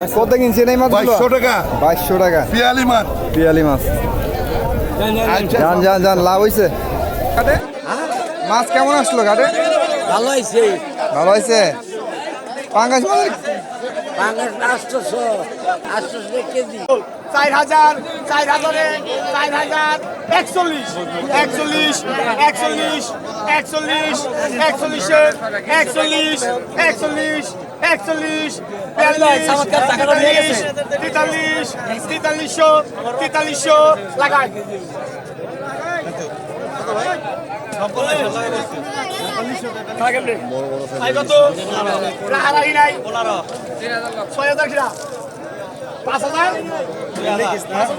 কত কিনছেন এই মাছগুলো? বাইশশো টাকা। বাইশশো টাকা। পিয়ালি মাছ। পিয়ালি মাছ। যান যান যান লাভ হয়েছে ঘাটে মাছ কেমন আসলো ঘাটে ভালো হয়েছে ভালো হয়েছে পাঙ্গাস মাছ? বাংলার আটশোশো আটশোশো কেজি। চার হাজার চার হাজারে চার হাজার একচল্লিশ একচল্লিশ একচল্লিশ একচল্লিশ একচল্লিশে একচল্লিশ একচল্লিশ একচল্লিশ বিয়াল্লিশ তেতাল্লিশ তেতাল্লিশশো তেতাল্লিশশো লাগাই। পাঁচ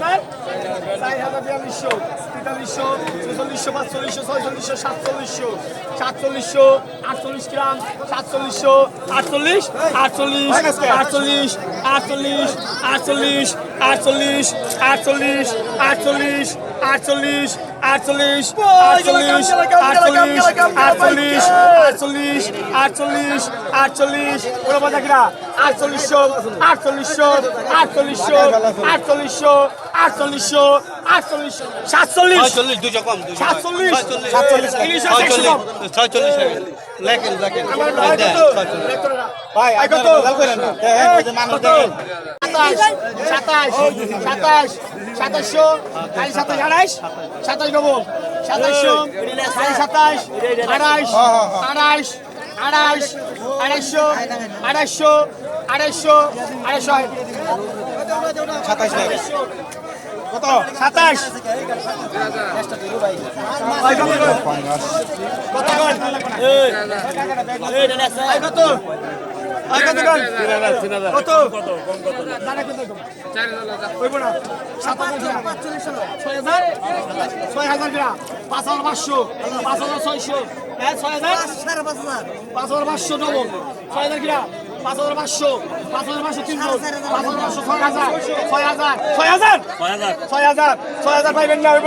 হাজার? চার হাজার বিয়াল্লিশশো তেতাল্লিশশো চৌচল্লিশশো পাঁচচল্লিশশো ছয়চল্লিশশো সাতচল্লিশশো সাতচল্লিশশো আটচল্লিশ গ্রাম সাতচল্লিশশো আটচল্লিশ আটচল্লিশ আটচল্লিশ আটচল্লিশ আটচল্লিশ আটচল্লিশ আটচল্লিশ আটচল্লিশ আটচল্লিশ আটচল্লিশ আটচল্লিশ আটচল্লিশ আটচল্লিশ আটচল্লিশ আটচল্লিশ আটচল্লিশ আটচল্লিশ। ওরা বাজাকিরা আটচল্লিশশো আটচল্লিশশো আটচল্লিশশো আটচল্লিশশো আটচল্লিশশো আটচল্লিশ সাতচল্লিশ। সাতচল্লিশ দুশো কম সাতচল্লিশ। সাতচল্লিশ। ছয়চল্লিশ ছয়চল্লিশ লেখেন লেখেন। ভাই মানুষ দেখেন। কত? সাতাশ সাতাশ সাতাশশো খালি সাতাশ আড়াইশ সাতাশ ডবল সাতাশশো খালি সাতাশ আড়াইশ আড়াইশ আড়াইশ আড়াইশো আড়াইশো আড়াইশো আড়াইশো কত সাতাশ কত করে? কত হাজার। ছয় হাজার? ছয় হাজার গ্রাম। পাঁচ হাজার পাঁচ হাজার ছয়শো হ্যাঁ ছয় হাজার পাঁচ হাজার পাঁচশো ডবল ছয় হাজার গ্রাম পাঁচ হাজার পাঁচশো পাঁচ হাজার পাঁচশো তিনশো পাঁচ হাজার পাঁচশো ছয় হাজার ছয় হাজার ছয় হাজার ছয় হাজার ছয় হাজার পাইবেন না হইব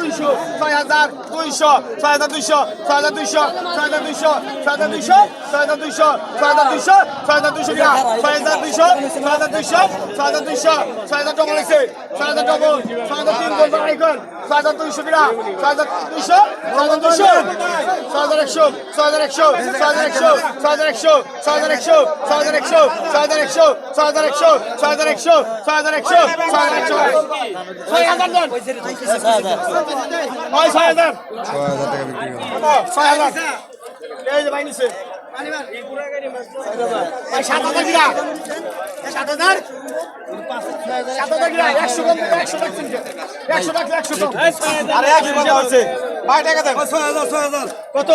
ছয় হাজার দুইশো ছয় হাজার দুইশো ছয় হাজার দুইশো ছয় হাজার দুইশো ছয় হাজার দুইশো ছয় হাজার দুইশো ছয় হাজার দুইশো ছয় হাজার দুইশো গ্রাম ছয় হাজার দুইশো ছয় হাজার দুইশো ছয় হাজার দুইশো ছয় হাজার ডবল আছে ছয় হাজার ডবল ছয় হাজার তিন গোল বাড়াই কর ছয় হাজার দুইশো গ্রাম ছয় হাজার দুইশো ছয় হাজার দুইশো ছয় হাজার একশো ছয় হাজার একশো ছয় হাজার একশো ছয় হাজার একশো ছয় হাজার একশো ছয় হাজার একশো ছয় হাজার একশো ছয় হাজার একশো ছয় হাজার একশো ছয় হাজার একশো ছয় হাজার একশো ছয় হাজার দেন ওই ছয় হাজার। ছয় হাজার টাকা বিক্রি করো ছয় হাজার এই যে ভাই নিছে সাত হাজার কিনা সাত হাজার? সাত হাজার কিনা একশো কম একশো রাখছেন একশো রাখলে একশো কম। আরে একশো কম আছে ভাই টাকা দেন। ছয় হাজার ছয় হাজার। কত?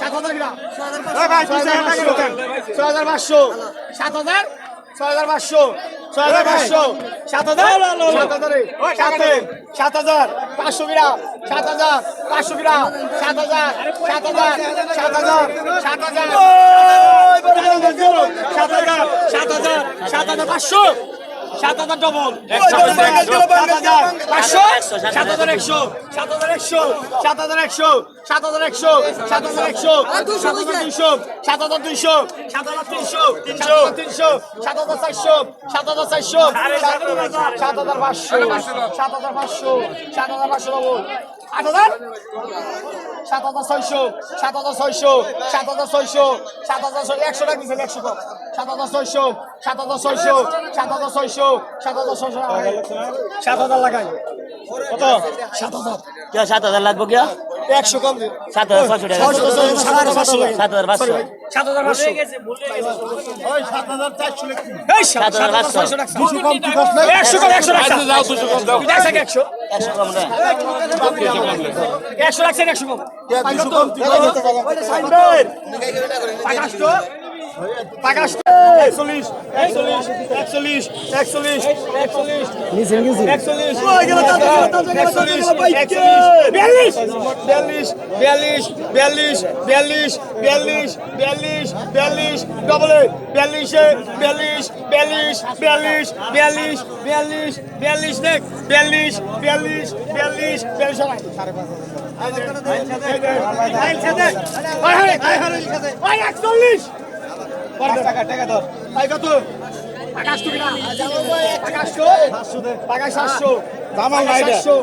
সাত হাজার ছয় হাজার পাঁচশো। ছয় হাজার পাঁচশো। সাত হাজার ছয় হাজার পাঁচশো। ছয় হাজার পাঁচশো সাত হাজার সাত হাজারে সাতে সাত হাজার পাঁচশো গ্রাম সাত হাজার পাঁচশো গ্রাম সাত হাজার সাত হাজার সাত হাজার সাত হাজার সাত হাজার সাত হাজার সাত হাজার পাঁচশো সাত হাজার ডবল সাত হাজার পাঁচশো সাত হাজার একশো সাত হাজার একশো সাত হাজার একশো সাত হাজার একশো সাত হাজার একশো সাত হাজার দুইশো সাত হাজার দুইশো সাত হাজার তিনশো তিনশো তিনশো সাত হাজার চারশো সাত হাজার চারশো সাত হাজার পাঁচশো সাত হাজার পাঁচশো সাত হাজার পাঁচশো হাজার সাত হাজার সাত সাত সাত ছয় টাকা সাত সাত সাত সাত সাত সাত সাত লাগবো কে একশো কম সাত হাজার ছশো টাকা। সাত হাজার পাঁচশো সাত হাজার পাঁচশো। সাত হাজার পাঁচশো সাত হাজার পাঁচশো একশো কম একশো একশো একশো। কম একশো রাখছেন একশো কম। একশো কম একচল্লিশ একচল্লিশ একচল্লিশ একচল্লিশ একচল্লিশ একচল্লিশ বিয়াল্লিশ বিয়াল্লিশ বিয়াল্লিশ বিয়াল্লিশ বিয়াল্লিশ বিয়াল্লিশ বিয়াল্লিশ ডবল বিয়াল্লিশে বিয়াল্লিশ বিয়াল্লিশ বিয়াল্লিশ বিয়াল্লিশ বিয়াল্লিশ বিয়াল্লিশ দেখ বিয়াল্লিশ বিয়াল্লিশ বিয়াল্লিশ বিয়াল্লিশ একচল্লিশ টাকা টাকা ধর কত আকাশটো কিনা আকাশটো পাকা সাতশো দামাল সাতশো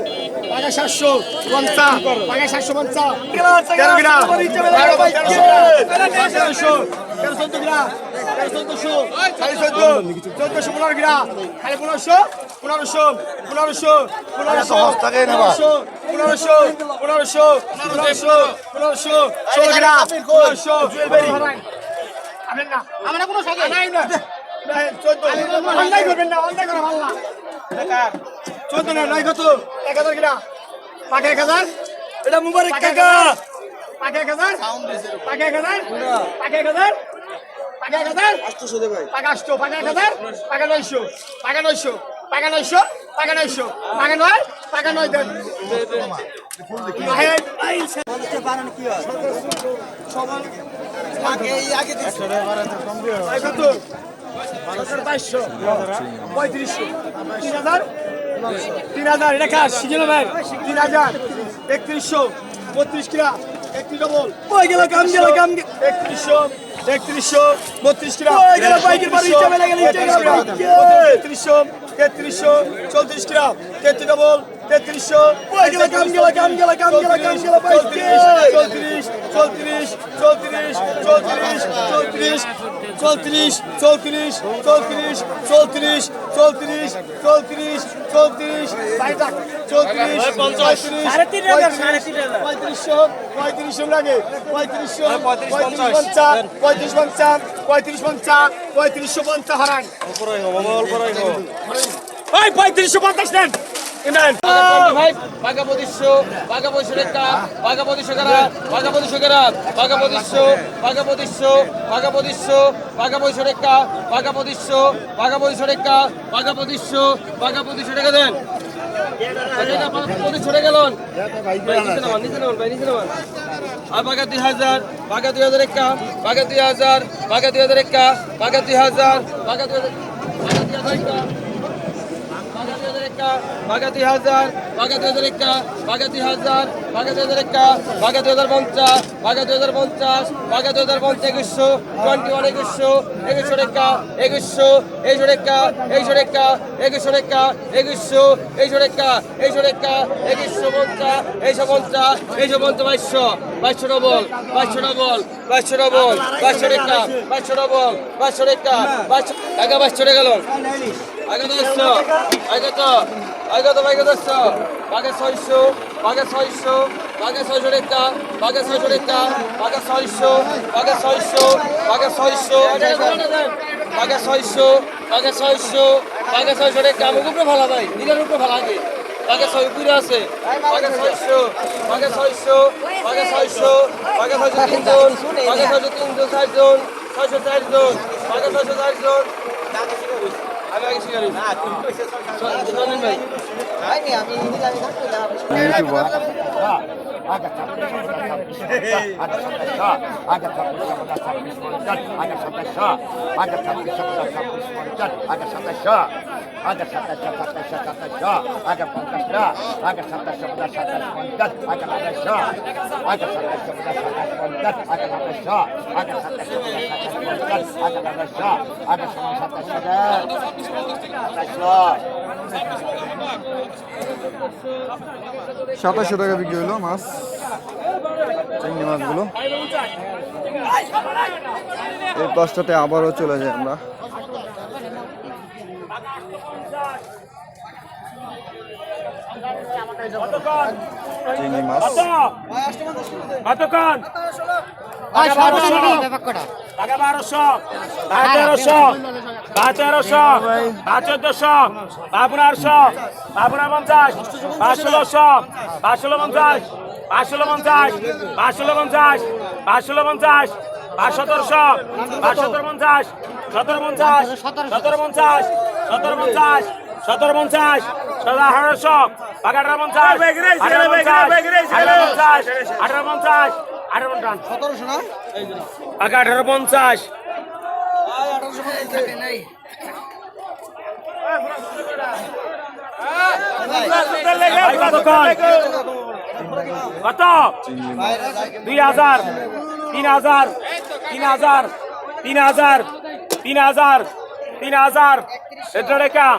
পাকা সাতশো পঞ্চা পাকা সাতশো পঞ্চা তেরো কিনা তেরো তেরোশো তেরো চোদ্দ কিনা তেরো চোদ্দশো সাড়ে চোদ্দ চোদ্দশো পনেরো কিনা সাড়ে পনেরোশো পনেরোশো পনেরোশো পনেরোশো পনেরোশো পনেরোশো পনেরোশো পনেরোশো পনেরোশো ষোলো কিনা পনেরোশো আমেন না। আমরা কোনো সাথে নাই না অন্যায় করবেন না অন্যায় করা ভালো না। চোদ্দ না নয় কত? এক হাজার কিনা? পাকে এক হাজার? এটা মুবারক কাকা। পাকে এক হাজার? পাকে এক হাজার? পাকে এক হাজার? পাকে এক হাজার? পাকা আটশো এক হাজার? পাকা নয়শো পাকা নয়শো পাকা নয় পাকা নয় দেন। কত বাইশশো। পঁয়ত্রিশশো। তিন হাজার তিন হাজার এটা কাজ শিখে নেবেন তিন হাজার একত্রিশশো। বত্রিশ কিরা। একত্রিশ ডবল ওই গেল কাম গেল কাম একত্রিশশো একত্রিশশো বত্রিশ কিরা। ওই গেল বাইকের বাড়ি হিসাবে লাগে তেত্রিশশো তেত্রিশশো চৌত্রিশ কিরা। তেত্রিশ ডবল তেত্রিশশো কাম গেল কাম গেল কাম গেল কাম গেল চৌত্রিশ চৌত্রিশ চৌত্রিশ চৌত্রিশ চৌত্রিশ চৌত্রিশ চৌত্রিশ চৌত্রিশ চৌত্রিশ চৌত্রিশ চৌত্রিশ চৌত্রিশ চৌত্রিশ পঁয়ত্রিশ পঁয়ত্রিশশো পঁয়ত্রিশশো লাগে পঁয়ত্রিশশো পঁয়ত্রিশ পঞ্চাশ পঁয়ত্রিশ পঞ্চাশ পঁয়ত্রিশ পঞ্চাশ পঁয়ত্রিশশো পঞ্চাশ হারান পঁয়ত্রিশশো পঞ্চাশ নেন ইমরান। ভাই বাগা পঁচিশশো বাগা পঁচিশশো রেখা বাগা পঁচিশশো কেরা বাগা পঁচিশশো কেরা বাগা পঁচিশশো বাগা পঁচিশশো বাগা পঁচিশশো বাগা পঁচিশশো রেখা বাগা পঁচিশশো বাগা পঁচিশশো রেখা বাগা পঁচিশশো বাগা পঁচিশশো রেখা দেন বাগা দুই হাজার বাগা দুই হাজার একা বাগা দুই হাজার বাগা দুই হাজার একা বাগা বাঘা দুই হাজার একা দুই হাজার একা দুই হাজার দুই হাজার একা দুই হাজার পঞ্চাশ বাঘা দুই হাজার পঞ্চাশ দুই হাজার পঞ্চাশ, একুশশো টোয়েন্টি ওয়ান একুশশো একুশশো রেখা একুশশো এইশো রেখা এইশো রেখা একুশশো রেখা একুশশো এইশো রেখা এইশো রেখা একুশশো পঞ্চাশ এইশো পঞ্চাশ এইশো পঞ্চাশ, বাইশশো বাইশশো ডবল বাইশশো ডবল বাইশশো ডবল বাইশশো রেখা বাইশশো ডবল বাইশশো রেখা বাইশশো টাকা, বাইশশো রেখা গেল। আগত আসছো আগত আগত আগত আসছো বাগে ছয়শো বাগে ছয়শো বাগে ছয়শো রেখা বাগে ছয়শো রেখা বাগে ছয়শো বাগে ছয়শো বাগে ছয়শো। বাগে ছয়শো বাগে ছয়শো বাগে ছয়শো রেখা। আমার উপরে ভালো ভাই, নিজের উপরে ভালো আগে। বাগে ছয় উপরে আছে বাগে ছয়শো বাগে ছয়শো বাগে ছয়শো বাগে ছয়শো তিনজন বাগে ছয়শো তিনজন, চারজন, ছয়শো চারজন বাগে ছয়শো চারজন। আমি আগে সাতাশ সাতাশ সাতাশ সাতাশশো টাকা বিক্রি হলো মাছ চিংড়ি মাছগুলো। এই পাঁচটাতে আবারও চলে যাই আমরা। চিংড়ি মাছ। বারোশো। টাকা তেরোশো টাকা চোদ্দশো টাকা পনেরোশো টাকা পনেরো পঞ্চাশ পাঁচ ষোলোশো পাঁচ ষোলো পঞ্চাশ পাঁচ ষোলো পঞ্চাশ পাঁচ ষোলো পঞ্চাশ পাঁচ ষোলো পঞ্চাশ পাঁচ সতেরোশো পাঁচ সতেরো পঞ্চাশ সতেরো পঞ্চাশ সতেরো পঞ্চাশ সতেরো পঞ্চাশ সতেরো পঞ্চাশ সতেরো আঠারোশো আঠারো পঞ্চাশ আঠারো পঞ্চাশ আঠারো পঞ্চাশ আঠারো পঞ্চাশ আঠারো পঞ্চাশ সতেরোশো না পাকা আঠারো পঞ্চাশ ভাই কতক্ষণ কত দুই হাজার তিন হাজার তিন হাজার তিন হাজার তিন হাজার তিন হাজার এত্র রেখা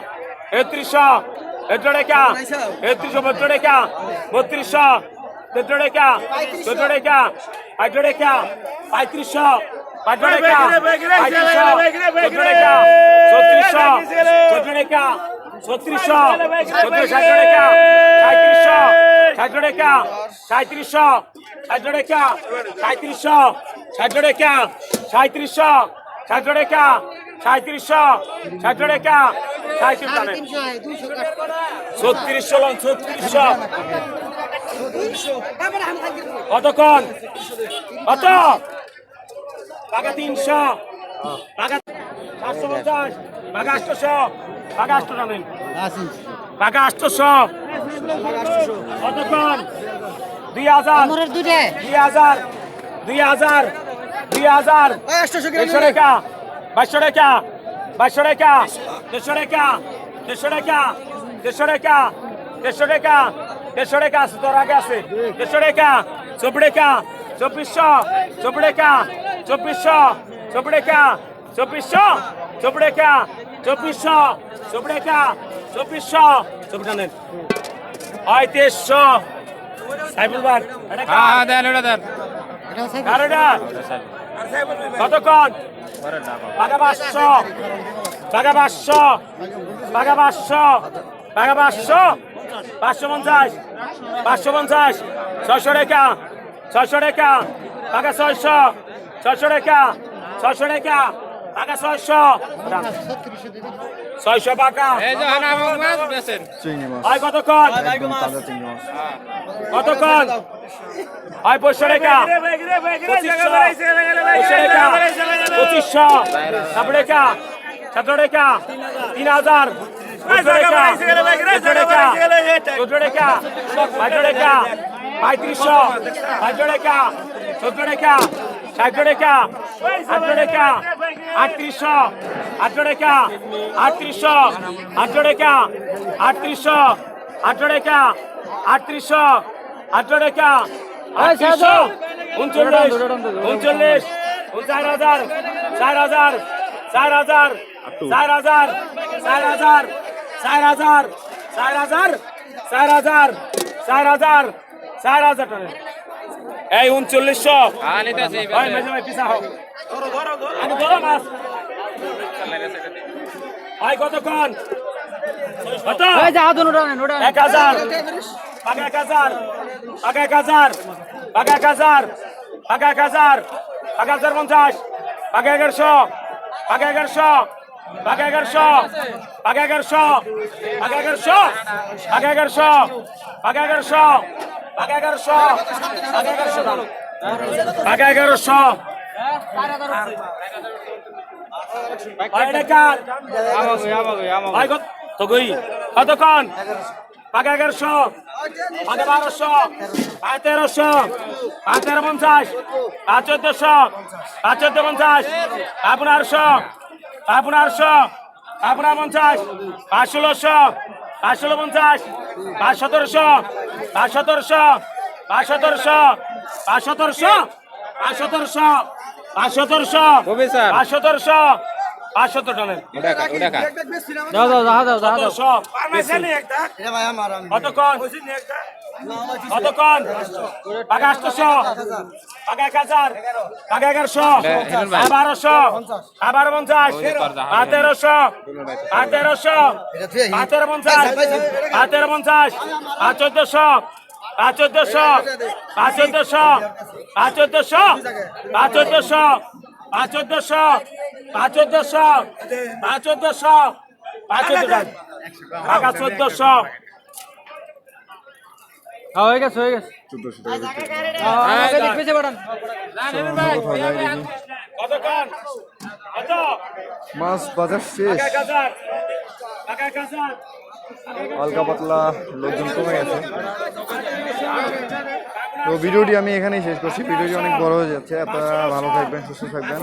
একত্রিশশো এত্র রেখা একত্রিশশো বত্র রেখা বত্রিশশো তেত্র রেখা চোদ্দ রেখা পাঁচ রেখা ছত্রিশশো সাঁত্রিশশো সাঁত্রিশশো সাঁত্রিশশো সাঁত্রিশশো সাঁত্রিশশো সাঁত্রিশশো ছত্রিশশো লং ছত্রিশশো কতক্ষণ? কত? টাকা তিনশো। টাকা সাতশো পঞ্চাশ টাকা আটশোশো টাকা আটশো টানেন। টাকা আটশোশো কতক্ষণ দুই হাজার। দুই হাজার। দুই হাজার। দুই হাজার। দেড়শো রেখা বাইশশো রেখা বাইশশো রেখা দেড়শো রেখা দেড়শো রেখা দেড়শো রেখা দেড়শো রেখা দেড়শো রেখা আছে তোর আগে আছে। দেড়শো চব্বিশ চব্বিশশো। চব্বিশ চব্বিশশো চব্বিশ রেখা চব্বিশশো চব্বিশ রেখা চব্বিশশো চব্বিশ রেখা চব্বিশশো চব্বিশ রানের পঁয়ত্রিশশো। সাইফুল ভাই হ্যাঁ দেন ওটা দেন। কতক্ষণ বাঘা পাঁচশো বাঘা পাঁচশো বাঘা পাঁচশো বাঘা পাঁচশো পাঁচশো পঞ্চাশ পাঁচশো পঞ্চাশ ছয়শো রেখা ছয়শো রেখা বাঘা ছয়শো ছয়শো টাকা ছয়শো টাকা পাকা ছয়শো। ছয়শো পাকা হয় কতক্ষণ কতক্ষণ হয় পঁচিশশো টাকা। পঁচিশশো সাত টাকা। সাত টাকা তিন হাজার। পঁয়ত্রিশশো পঁয়ত্রিশশো চোদ্দ টাকা ষাট রেখা আট রেখা আটত্রিশশো আট রেখা আটত্রিশশো আট রেখা আটত্রিশশো আট রেখা আটত্রিশশো আট রেখা আটত্রিশশো, উনচল্লিশ উনচল্লিশ চার হাজার চার হাজার চার হাজার চার হাজার চার হাজার চার হাজার চার হাজার চার হাজার চার হাজার চার হাজার টাকা এই উনচল্লিশশো। হ্যাঁ কতক্ষণ? এক হাজার। পাকা এক হাজার। পাকা এক হাজার। পাকা এক হাজার। পাকা এক হাজার। পাকা হাজার পঞ্চাশ। পাকা এগারোশো। পাকা এগারোশো। পাকা এগারোশো। পাকা এগারোশো। পাকা এগারোশো। পাকা এগারোশো। পাকা এগারোশো। টাকা এগারোশো। আপনার পাকা পঞ্চাশ। পাঁচ চোদ্দশো। পাঁচ আপনার পঞ্চাশ। পাঁচ ষোলোশো। পাঁচ ষোলো পঞ্চাশ পাঁচ সতেরোশো পাঁচ সতেরোশো পাঁচ সতেরোশো পাঁচ সতেরোশো পাঁচ সতেরোশো পাঁচ সতেরোশো? পাঁচ সতেরোশো পাঁচ সতেরো টানের কতক্ষণ কতক্ষণ পাকা আটশোশো পাকা এক হাজার পাকা এগারোশো বারোশো পাকা বারো পঞ্চাশ তেরোশো তেরোশো তেরো পঞ্চাশ তেরো পঞ্চাশ চোদ্দশো চোদ্দশো চোদ্দশো চোদ্দশো চোদ্দশো চোদ্দশো চোদ্দশো চোদ্দশো পাঁচ চোদ্দশো হয়ে গেছে হয়ে গেছে। চোদ্দোশো টাকা পাঠান কোথাও যাই দেখি কত কান কত মাছ বাজার শেষ। হালকা পাতলা লোকজন কমে গেছে। তো ভিডিওটি আমি এখানেই শেষ করছি। ভিডিওটি অনেক বড় হয়ে যাচ্ছে। আপনারা ভালো থাকবেন, সুস্থ থাকবেন।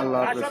আল্লাহ হাফেজ।